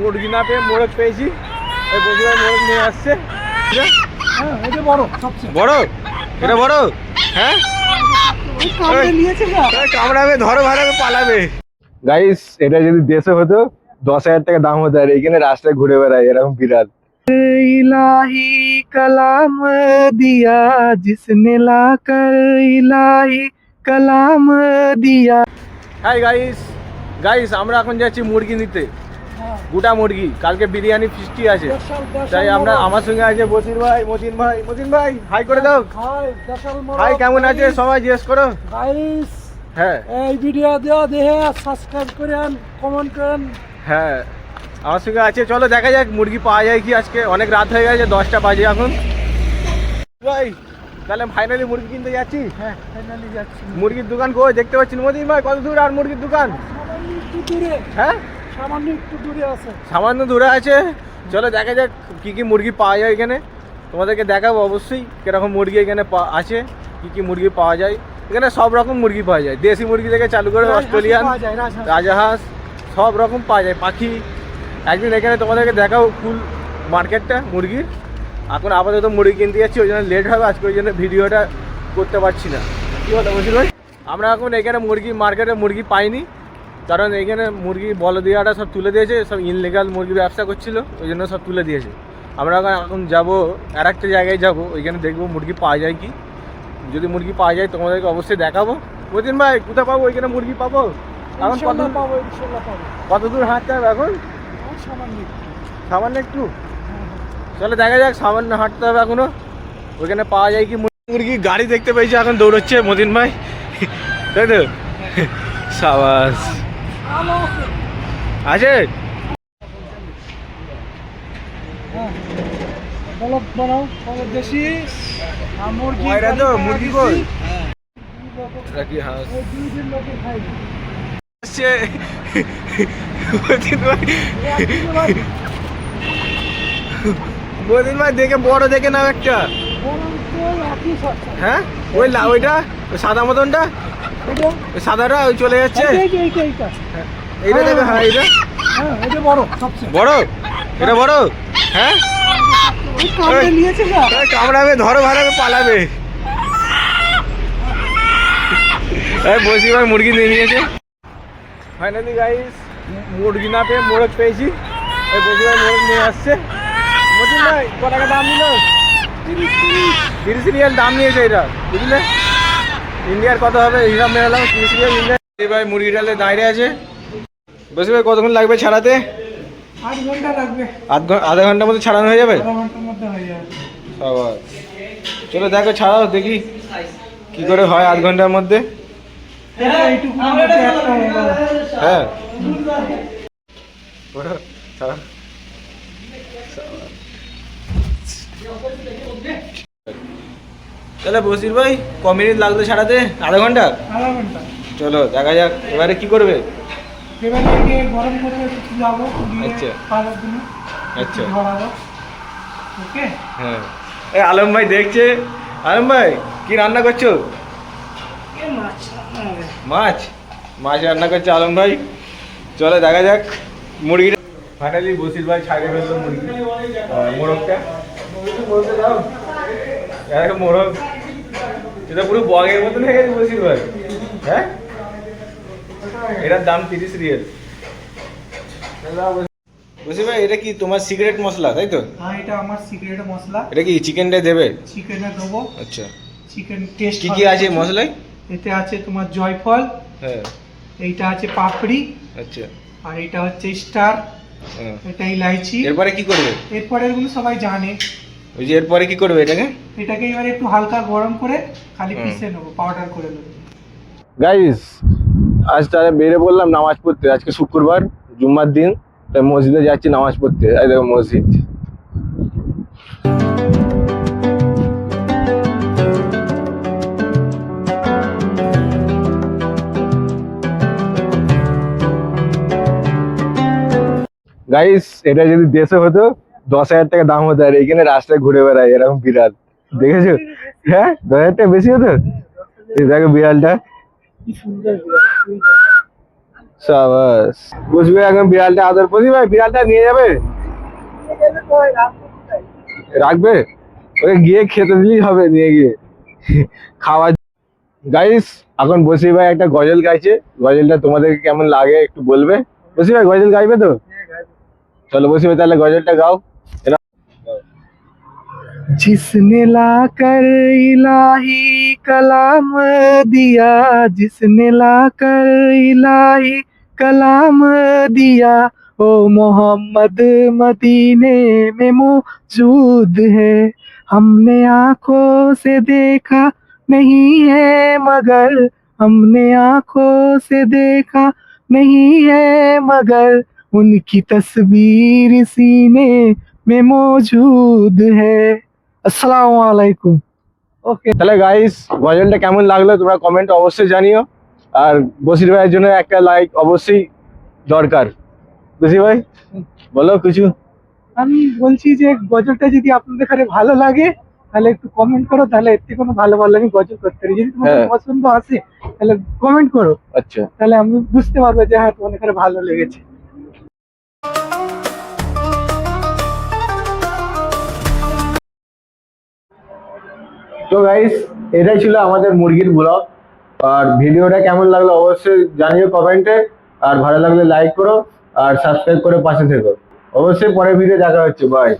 মুরগি না পেয়ে মোরগ পেয়েছি। এই নিয়ে আসছে। বড় এটা বড়? হ্যাঁ? কামড়াবে ধরো পালাবে। গাইস এটা যদি দেশে হতো দশ হাজার টাকা দাম হতো আর রাস্তায় ঘুরে বেড়ায় এরকম বিরাট। কালাম দিয়া কালাম দিয়া। গাইস গাইস আমরা এখন যাচ্ছি মুরগি নিতে। গোটা মুরগি। কালকে বিরিয়ানি ফিস্টি আছে। তাই আমরা আমার সঙ্গে আছে বসির ভাই মতিন ভাই মতিন ভাই হাই করে দাও। হাই কেমন আছে? সবাই জিজ্ঞেস করো। হ্যাঁ। এই ভিডিও দেওয়া দেখে সাবস্ক্রাইব করেন কমেন্ট করেন হ্যাঁ। আমার সঙ্গে আছে। চলো দেখা যাক মুরগি পাওয়া যায় কি আজকে। অনেক রাত হয়ে গেছে দশটা বাজে এখন। ভাই তাহলে ফাইনালি মুরগি কিনতে যাচ্ছি? হ্যাঁ ফাইনালি যাচ্ছি। মুরগির দোকান কই দেখতে পাচ্ছি না। মতিন ভাই কত দূর আর মুরগির দোকান? হ্যাঁ? সামান্য একটু দূরে আছে। সামান্য দূরে আছে। চলো দেখা যাক কি কি মুরগি পাওয়া যায় এখানে। তোমাদেরকে দেখাবো অবশ্যই কীরকম মুরগি এখানে আছে কি কি মুরগি পাওয়া যায়। এখানে সব রকম মুরগি পাওয়া যায়। দেশি মুরগি থেকে চালু করে অস্ট্রেলিয়ান রাজাহাঁস। সব রকম পাওয়া যায়। পাখি একদিন এখানে তোমাদেরকে দেখাবো ফুল মার্কেটটা মুরগির। এখন আপাতত মুরগি কিনতে যাচ্ছি ওই জন্য লেট হবে। আজকে ওই জন্য ভিডিওটা করতে পারছি না। কী বলো বলছি ভাই? আমরা এখন এখানে মুরগি মার্কেটে মুরগি পাইনি। কারণ এইখানে মুরগি বল বলদিয়াটা সব তুলে দিয়েছে সব ইনলিগাল মুরগি ব্যবসা করছিল ওই জন্য সব তুলে দিয়েছে। আমরা এখন যাব আর একটা জায়গায় যাব ওইখানে দেখব মুরগি পাওয়া যায় কি। যদি মুরগি পাওয়া যায় তোমাদেরকে অবশ্যই দেখাবো। বলছেন ভাই কোথায় পাবো? ওইখানে মুরগি পাবো? এখন কত পাবো কত দূর হাঁটতে হবে এখন? সামান্য একটু। সামান্য একটু? চলো দেখা যাক সামান্য হাঁটতে হবে এখনও। ওইখানে পাওয়া যায় কি মুরগি? গাড়ি দেখতে পেয়েছি এখন দৌড়চ্ছে মতিন ভাই। তাই তো? সাবাস। আছে আছে বানাও বলো দেশি। মুরগি ময়রা তো, মুরগি কই? রাখি হাঁস? দুই দিন লোকে খাইবে আসছে। মতিন ভাই। দেখে বড় দেখে নাও একটা। হ্যাঁ? ওই লা ওইটা? সাদা মতনটা? সাদাটা ওই চলে যাচ্ছে। এইটা দেবে হ্যাঁ এইটা। হ্যাঁ বড় বড়? এটা বড়? হ্যাঁ? কামড়াবে ধরো পালাবে। বসি ভাই মুরগি নিয়ে নিয়েছে। ফাইনালি গাইস মুরগি না পেয়ে মোরগ পেয়েছি। এই বসি ভাই মোরগ নিয়ে আসছে। মতিন ভাই ক টাকা দাম নিল? তিরিশ রিয়াল দাম নিয়েছে এটা বুঝলে? ইন্ডিয়ার কত হবে হিসাব মেলালাম ইন্ডিয়া ভাই মুরগি ডালে দাঁড়িয়ে আছে। বসি ভাই কতক্ষণ লাগবে ছাড়াতে? আট ঘণ্টা লাগবে। আধ ঘণ্টা আধা ঘণ্টার মধ্যে ছাড়ানো হয়ে যাবে? আবার চলো দেখো ছাড়াও দেখি কি করে হয় আধ ঘণ্টার মধ্যে। হয়ে ছাড়াও। তাহলে বসির ভাই ক মিনিট লাগল ছাড়াতে? আধা ঘণ্টা? আধা ঘণ্টা। চলো দেখা যাক এবারে কি করবে? এবার গরম করে যাব আচ্ছা। আচ্ছা। ওকে? হ্যাঁ। এই আলম ভাই দেখছে? আলম ভাই কি রান্না করছ? মাছ মাছ? রান্না করছে আলম ভাই। চলো দেখা যাক মুরগিটা ফাইনালি বসির ভাই ছাড়ে ফেলল মুরগি। মোরগটা মোরগ এটা পুরো বগের মতন হয়ে গেছে বসির ভাই হ্যাঁ? এটার দাম তিরিশ রিয়েল। বসির ভাই এটা কি তোমার সিক্রেট মশলা তাই তো? হ্যাঁ এটা আমার সিক্রেট মশলা। এটা কি চিকেনটা দেবে? চিকেনে দেবো। আচ্ছা। চিকেন টেস্ট কি কি আছে মশলায়? এতে আছে তোমার জয়ফল হ্যাঁ। এইটা আছে পাপড়ি আচ্ছা। আর এটা হচ্ছে স্টার হ্যাঁ। এটা ইলাইচি। এরপরে কি করবে? এরপরে এগুলো সবাই জানে। ওই যে এরপরে কি করবে এটাকে? এটাকে এবারে একটু হালকা গরম করে খালি পিষে নেব পাউডার করে নেব। গাইস আজ তাহলে বেরিয়ে বললাম নামাজ পড়তে। আজকে শুক্রবার জুম্মার দিন তাই মসজিদে যাচ্ছি নামাজ পড়তে। এই দেখো মসজিদ। গাইস এটা যদি দেশে হতো দশ হাজার টাকা দাম হতো আর এখানে রাস্তায় ঘুরে বেড়ায় এরকম বিড়াল। দেখেছ? হ্যাঁ? দশ হাজার টাকা বেশি হতো? দেখো বিড়ালটা। সাবাস। বুঝবে এখন বিড়ালটা আদর বসি ভাই বিড়ালটা নিয়ে যাবে? রাখবে? ওকে গিয়ে খেতে দিলেই হবে নিয়ে গিয়ে। খাওয়া গাইস এখন বসি ভাই একটা গজল গাইছে। গজলটা তোমাদের কেমন লাগে একটু বলবে? বসি ভাই গজল গাইবে তো? চলো বসি ভাই তাহলে গজলটা গাও। जिसने लाकर इलाही कलाम दिया, जिसने लाकर इलाही कलाम दिया, ओ मोहम्मद मदीने में मौजूद है। हमने आँखों से देखा नहीं है, मगर हमने आँखों से देखा नहीं है, मगर उनकी तस्वीर सीने में मौजूद है আসসালামু আলাইকুম ওকে তাহলে গাইস গজলটা কেমন লাগলো তোমরা কমেন্ট অবশ্যই জানিও আর বসির ভাইয়ের জন্য একটা লাইক অবশ্যই দরকার বসি ভাই বলো কিছু আমি বলছি যে গজলটা যদি আপনাদের কাছে ভালো লাগে তাহলে একটু কমেন্ট করো তাহলে এর থেকে কোনো ভালো ভালো আমি গজল করতে পারি যদি তোমাদের হ্যাঁ। পছন্দ আসে তাহলে কমেন্ট করো আচ্ছা তাহলে আমি বুঝতে পারবো যে হ্যাঁ তোমাদের কাছে ভালো লেগেছে তো গাইস এটাই ছিল আমাদের মুরগির ব্লগ আর ভিডিওটা কেমন লাগল অবশ্যই জানিও কমেন্টে আর ভালো লাগলে লাইক করো, আর সাবস্ক্রাইব করে পাশে থেকো। অবশ্যই পরের ভিডিও দেখা হচ্ছে। বাই